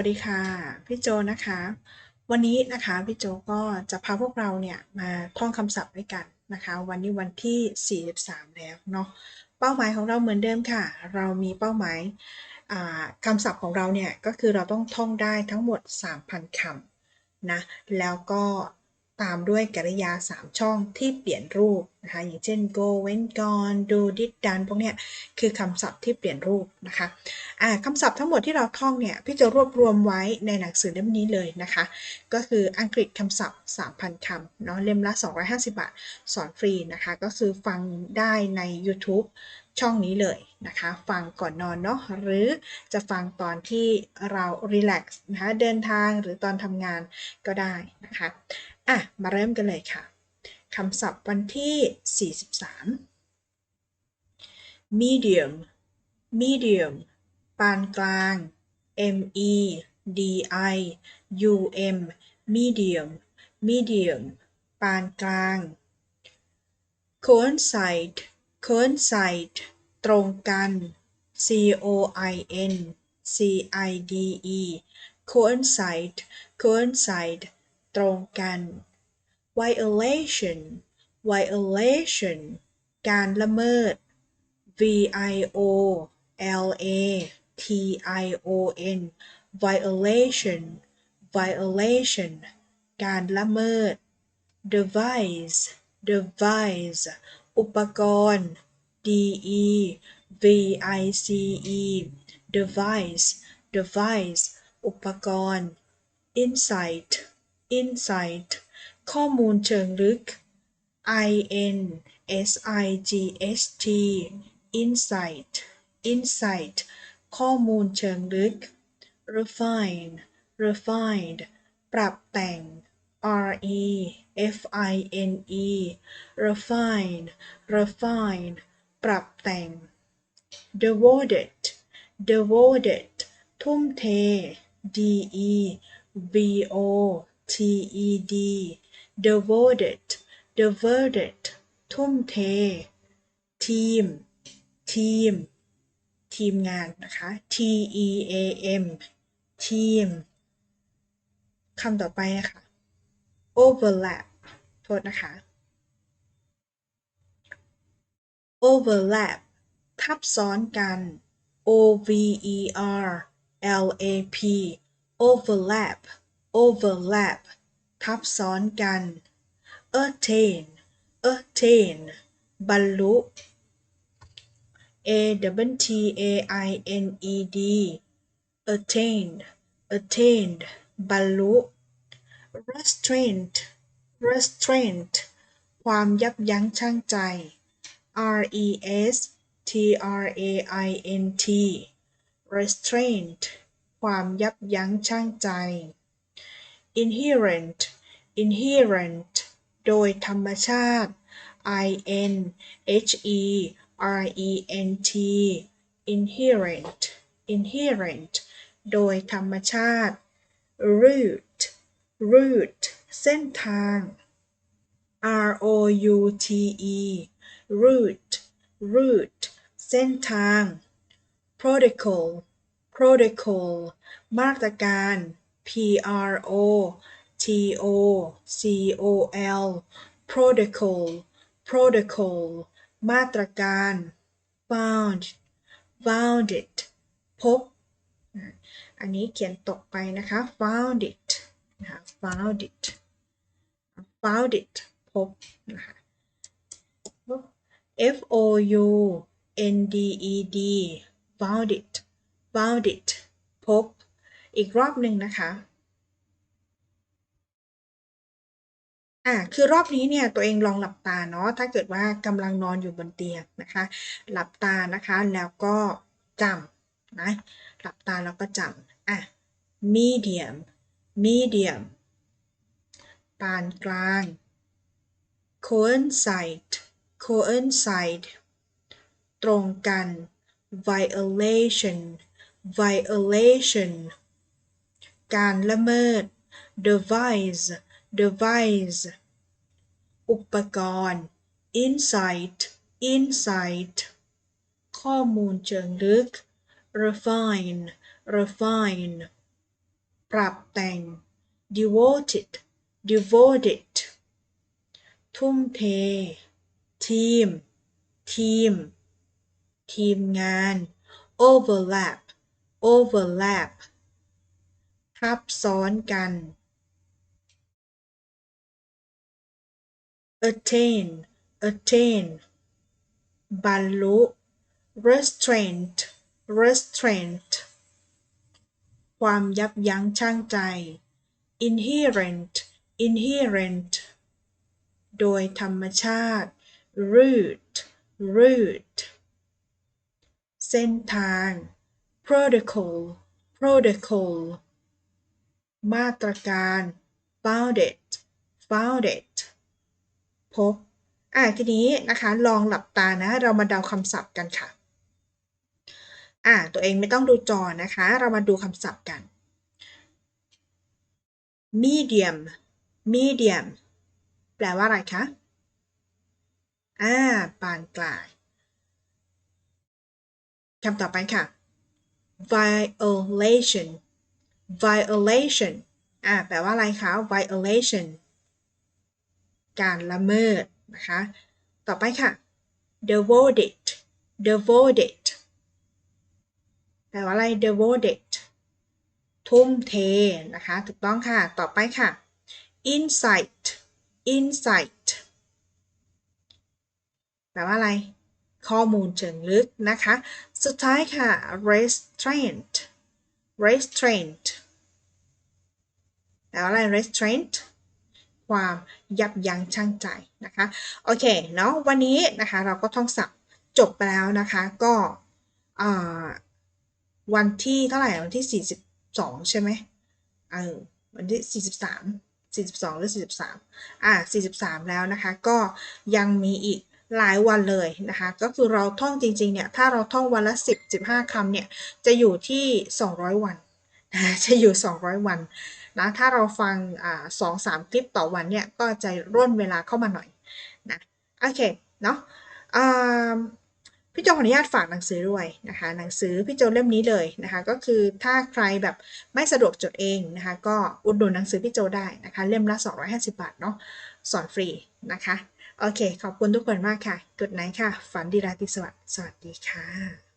สวัสดีค่ะ พี่โจนะคะ วันนี้นะคะพี่โจก็จะพาพวกเราเนี่ยมาท่องคำศัพท์ด้วยกันนะคะ วันนี้วันที่ 43 แล้วเนาะเป้าหมายของเราเหมือนเดิมค่ะ เรามีเป้าหมายคำศัพท์ของเราเนี่ยก็คือเราต้องท่องได้ทั้งหมด 3,000คำนะแล้วก็ ตามด้วยกริยา 3 ช่องที่เปลี่ยนรูปนะคะอย่างเช่น go went gone do did done พวกเนี้ยคือคำศัพท์ที่เปลี่ยนรูปนะคะะคำศัพท์ทั้งหมดที่เราท่องเนี่ยพี่จะรวบรวมไว้ในหนังสือเล่มนี้เลยนะคะ ก็คืออังกฤษคำศัพท์ 3,000คำเนาะเล่มละ 250 บาท สอนฟรีนะคะ ก็คือฟังได้ใน YouTube ช่องนี้เลยนะคะ ฟังก่อนนอนเนาะหรือจะฟังตอนที่เรารีแลกซ์นะคะเดินทางหรือตอนทำงานก็ได้นะคะ อะ มาเริ่มกันเลยค่ะคำศัพท์วันที่ 43 medium medium ปานกลาง m e d i u m medium medium ปานกลาง coincide coincide ตรงกัน c o i n c i d e coincide coincide ตรงกัน violation violation การละเมิด v i o l a t i o n violation violation การละเมิด device device อุปกรณ์ d e v i c e device device อุปกรณ์ insight insight ข้อมูลเชิงลึก i n s i g h t insight insight ข้อมูลเชิงลึก refine refined ปรับแต่ง r e f i n e refine refine ปรับแต่ง devoted devoted ทุ่มเท d e v o t e d devoted devoted ทุ่มเท team team ทีมงานนะคะ T E A M team คำต่อไปนะคะ overlap โทษนะคะ overlap ทับซ้อนกัน O V E R L A P overlap overlap ทับซ้อนกัน attain attain บรรลุ A W T A I N E D attained attained บรรลุ restraint restraint ความยับยั้งชั่งใจ R E S T R A I N T restraint ความยับยั้งชั่งใจ inherent inherent โดยธรรมชาติ I N H E R E N T inherent inherent โดยธรรมชาติ route route เส้นทาง R O U T E route route เส้นทาง protocol protocol มาตรการ P R O T O C O L protocol protocol มาตรการ found found it พบ อันนี้เขียนตกไปนะคะ found it นะคะ found it found it พบนะคะ F O U N D E D found it found it พบ อีกรอบหนึ่งนะคะอ่าคือรอบนี้เนี่ยตัวเองลองหลับตาเนาะถ้าเกิดว่ากำลังนอนอยู่บนเตียงนะคะ หลับตานะคะแล้วก็จำนะหลับตาแล้วก็จำอะ medium medium ปานกลาง coincide coincide ตรงกัน violation violation การละเมิด devise devise อุปกรณ์ insight insight ข้อมูลเชิงลึก refine refine ปรับแต่ง devoted devoted ทุ่มเท ทีม ทีม ทีมงาน overlap overlap ทับซ้อนกัน attain attain บรรลุ restraint restraint ความยับยั้งชั่งใจ inherent inherent โดยธรรมชาติ root root เส้นทาง protocol protocol มาตรการ founded founded พบ อะทีนี้นะคะลองหลับตานะ เรามาเดาคำศัพท์กันค่ะ อะตัวเองไม่ต้องดูจอนะคะ เรามาดูคำศัพท์กัน medium medium แปลว่าอะไรคะ อ่า ปานกลางคำต่อไปค่ะ violation violation อ่าแปลว่าอะไรคะ violation การละเมิดนะคะ ต่อไปค่ะ devoted devoted แปลว่าอะไร devoted ทุ่มเทนะคะ ถูกต้องค่ะ ต่อไปค่ะ insight insight แปลว่าอะไร ข้อมูลเชิงลึกนะคะ สุดท้ายค่ะ restraint restraint แปลว่าอะไร restraint ความยับยั้งชั่งใจนะคะ โอเคเนาะวันนี้นะคะเราก็ท่องศัพท์จบไปแล้วนะคะก็วันที่เท่าไหร่วันที่ 42 ใช่ไหมเออวันที่ 43 42 หรือ 43 อ่า 43 แล้วนะคะ ก็ยังมีอีกหลายวันเลยนะคะ ก็คือเราท่องจริงๆ เนี่ย ถ้าเราท่องวันละ 10 15 คำเนี่ย จะอยู่ที่ 200 วันนะจะอยู่ 200 วัน นะถ้าเราฟังสองสามคลิปต่อวันเนี่ยก็จะร่นเวลาเข้ามาหน่อยนะโอเคเนาะพี่โจขออนุญาตฝากหนังสือด้วยนะคะหนังสือพี่โจเล่มนี้เลยนะคะก็คือถ้าใครแบบไม่สะดวกจดเองนะคะก็อุดหนุนหนังสือพี่โจได้นะคะเล่มละ 250 บาทเนาะสอนฟรีนะคะโอเค ขอบคุณทุกคนมากค่ะ กดไนค่ะ ฝันดีราตรีสวัสดิ์สวัสดีค่ะ